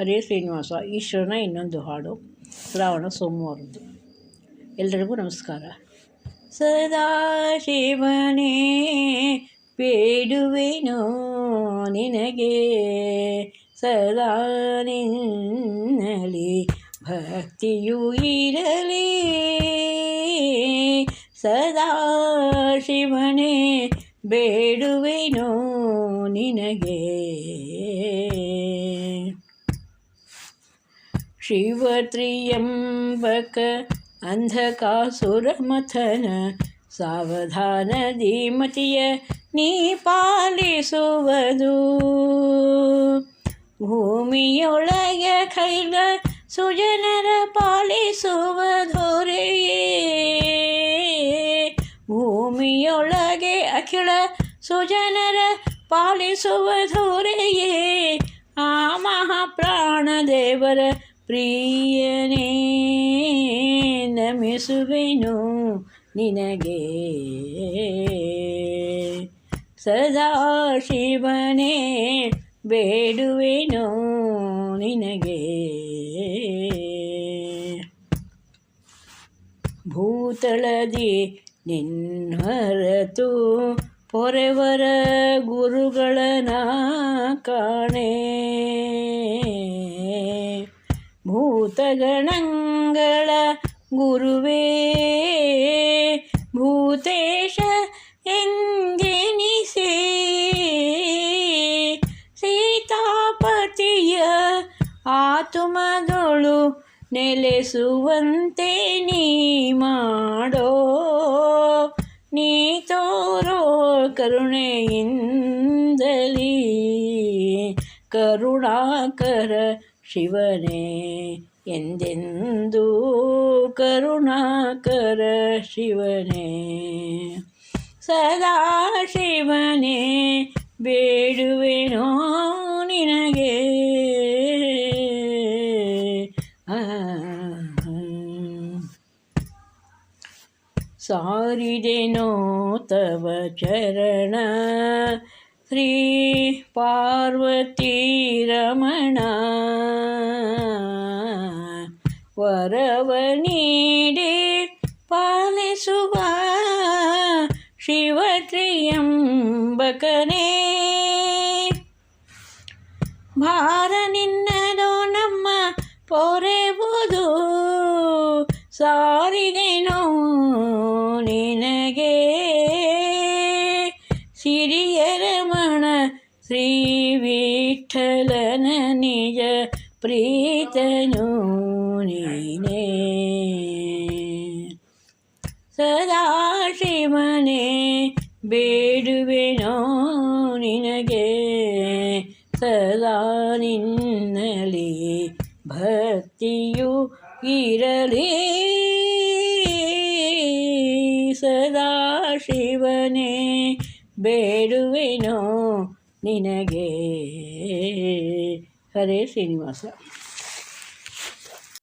ಹರೇ ಶ್ರೀನಿವಾಸ, ಈಶ್ವರನ ಇನ್ನೊಂದು ಹಾಡು ಶ್ರಾವಣ ಸೋಮವಾರದ್ದು. ಎಲ್ಲರಿಗೂ ನಮಸ್ಕಾರ. ಸದಾ ಶಿವನೇ, ಬೇಡುವೆನು ನಿನಗೆ. ಸದಾ ನಿನ್ನಲಿ ಭಕ್ತಿಯು ಇರಲಿ. ಸದಾ ಶಿವನೇ, ಬೇಡುವೆನು ನಿನಗೆ. ಶಿವತ್ರಿಯಂಬಕ ಅಂಧಕಾಸುರಮಥನ ಸಾವಧಾನ ಧೀಮತಿಯ ನೀ ಪಾಲಿಸುವುದು. ಭೂಮಿಯೊಳಗೆ ಕೈಲ ಸುಜನರ ಪಾಲಿಸುವ ಭೂಮಿಯೊಳಗೆ ಅಖಿಳ ಸುಜನರ ಪಾಲಿಸುವ ಧೋರೆಯೇ ಆ ಮಹಾಪ್ರಾಣ ದೇವರ ಪ್ರಿಯನೇ ನಮಿಸುವೆನು ನಿನಗೆ. ಸದಾ ಶಿವನೇ ಬೇಡುವೆನು ನಿನಗೆ. ಭೂತಳದಿ ನಿನ್ನರತು ಪೊರೆವರ ಗುರುಗಳನ ಕಾಣೆ. ಭೂತಗಣಗಳ ಗುರುವೇ ಭೂತೇಶ ಎಂದೆನಿಸೆ ಸೀತಾಪತಿಯ ಆತುಮಗಳು ನೆಲೆಸುವಂತೆ ನೀ ಮಾಡೋ ನೀ ತೋರೋ ಕರುಣೆಯಿಂದಲೀ ಕರುಣಾಕರ ಶಿವನೇ ಎಂದೆಂದೂ ಕರುಣಾಕರ ಶಿವನೇ ಸದಾ ಶಿವನೇ ಬೇಡುವೆನೋ ನಿನಗೆ ಸಾರಿದೆನೋ ತವ ಚರಣ ಶ್ರೀ ಪಾರ್ವತಿ ರಮಣ ವರವ ನೀಡಿ ಪಾಲಿಸುವ ಶಿವತ್ರಿಯಂಬಕನೇ ಭಾರ ನಿನ್ನದೋ ನಮ್ಮ ಪೊರೆವುದು ಸಾರಿದೆನೋ ನಿನಗೆ ಸಿರಿಯರಮಣ ಶ್ರೀ ವಿಠಲನ ನಿಜ ಪ್ರೀತನು ನೀನೇ. ಸದಾ ಶಿವನೇ ಬೇಡುವೆನೋ ನಿನಗೆ. ಸದಾ ನಿನ್ನಲಿ ಭಕ್ತಿಯು ಇರಲಿ. ಸದಾ ಶಿವನೇ ಬೇಡುವೆನೋ ನಿನಗೆ. హరే శ్రీనివాస